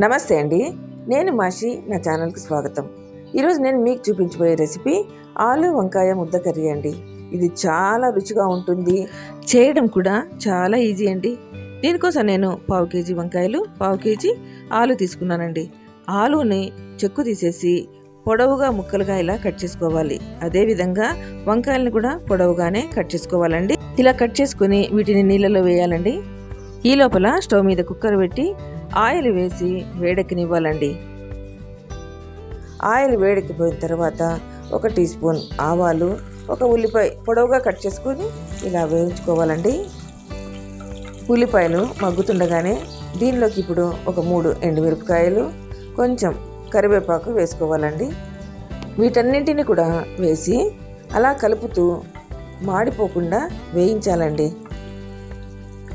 నమస్తే అండి. నేను మాషి నా ఛానల్కి స్వాగతం. ఈరోజు నేను మీకు చూపించబోయే రెసిపీ ఆలు వంకాయ ముద్ద కర్రీ అండి. ఇది చాలా రుచిగా ఉంటుంది. చేయడం కూడా చాలా ఈజీ అండి. దీనికోసం నేను పావు కేజీ వంకాయలు పావు కేజీ ఆలు తీసుకున్నానండి. ఆలుని చెక్కు తీసేసి పొడవుగా ముక్కలుగా ఇలా కట్ చేసుకోవాలి. అదేవిధంగా వంకాయలను కూడా పొడవుగానే కట్ చేసుకోవాలండి. ఇలా కట్ చేసుకుని వీటిని నీళ్ళలో వేయాలండి. ఈ లోపల స్టవ్ మీద కుక్కర్ పెట్టి ఆయిల్ వేసి వేడెక్కనివ్వాలండి. ఆయిల్ వేడెక్కిపోయిన తర్వాత ఒక టీ స్పూన్ ఆవాలు ఒక ఉల్లిపాయ పొడవుగా కట్ చేసుకొని ఇలా వేయించుకోవాలండి. ఉల్లిపాయలు మగ్గుతుండగానే దీనిలోకి ఇప్పుడు ఒక మూడు ఎండుమిరపకాయలు కొంచెం కరివేపాకు వేసుకోవాలండి. వీటన్నింటిని కూడా వేసి అలా కలుపుతూ మాడిపోకుండా వేయించాలండి.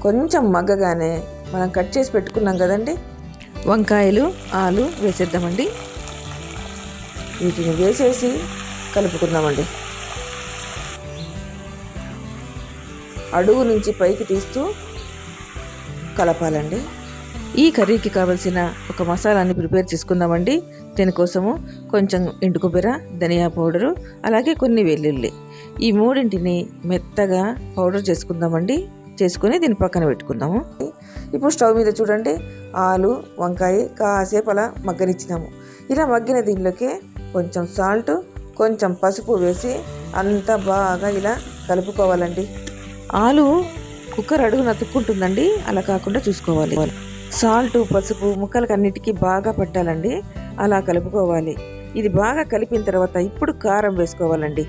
కొంచెం మగ్గగానే మనం కట్ చేసి పెట్టుకున్నాం కదండి? వంకాయలు ఆలు వేసేద్దామండి. వీటిని వేసేసి కలుపుకుందామండి. అడుగు నుంచి పైకి తీస్తూ కలపాలండి. ఈ కర్రీకి కావలసిన ఒక మసాలాని ప్రిపేర్ చేసుకుందామండి. దీనికోసము కొంచెం ఎండు కొబ్బరి ధనియా పౌడరు అలాగే కొన్ని వెల్లుల్లి. ఈ మూడింటిని మెత్తగా పౌడర్ చేసుకుందామండి. చేసుకొని దీని పక్కన పెట్టుకుందాము. ఇప్పుడు స్టవ్ మీద చూడండి ఆలు వంకాయ కాసేపు అలా మగ్గనిచ్చినాము. ఇలా మగ్గిన దీనిలోకి కొంచెం సాల్ట్ కొంచెం పసుపు వేసి అంతా బాగా ఇలా కలుపుకోవాలండి. ఆలు కుక్కర్ అడుగున తుక్కుంటుందండి అలా కాకుండా చూసుకోవాలి. సాల్ట్ పసుపు ముక్కలకి అన్నిటికీ బాగా పట్టాలండి అలా కలుపుకోవాలి. ఇది బాగా కలిపిన తర్వాత ఇప్పుడు కారం వేసుకోవాలండి.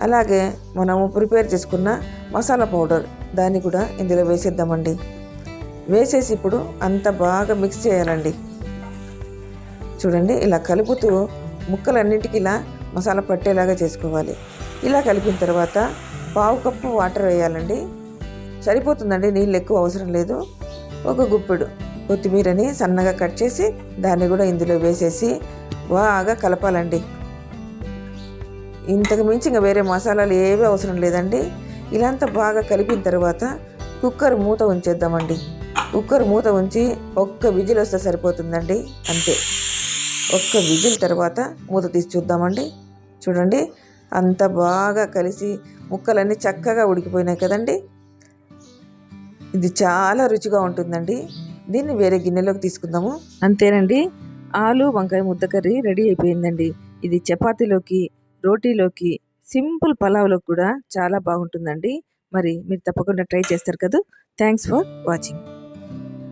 అలాగే మనము ప్రిపేర్ చేసుకున్న మసాలా పౌడర్ దాన్ని కూడా ఇందులో వేసేద్దామండి. వేసేసి ఇప్పుడు అంత బాగా మిక్స్ చేయాలండి. చూడండి ఇలా కలుపుతూ ముక్కలన్నింటికి ఇలా మసాలా పట్టేలాగా చేసుకోవాలి. ఇలా కలిపిన తర్వాత పావు కప్పు వాటర్ వేయాలండి. సరిపోతుందండి నీళ్ళు ఎక్కువ అవసరం లేదు. ఒక గుప్పెడు కొత్తిమీరని సన్నగా కట్ చేసి దాన్ని కూడా ఇందులో వేసేసి బాగా కలపాలండి. ఇంతకు మించి ఇంకా వేరే మసాలాలు ఏవీ అవసరం లేదండి. ఇలాంతా బాగా కలిపిన తర్వాత కుక్కర్ మూత ఉంచేద్దామండి. కుక్కర్ మూత ఉంచి ఒక్క విజిల్ వస్తే సరిపోతుందండి. అంతే. ఒక్క విజిల్ తర్వాత మూత తీసి చూద్దామండి. చూడండి అంత బాగా కలిసి ముక్కలన్నీ చక్కగా ఉడికిపోయినాయి కదండి. ఇది చాలా రుచిగా ఉంటుందండి. దీన్ని వేరే గిన్నెలోకి తీసుకుందాము. అంతేనండి. ఆలు వంకాయ ముద్ద కర్రీ రెడీ అయిపోయిందండి. ఇది చపాతీలోకి రోటీలోకి సింపుల్ పలావ్లోకి కూడా చాలా బాగుంటుందండి. మరి మీరు తప్పకుండా ట్రై చేస్తారు కదా. Thanks for watching.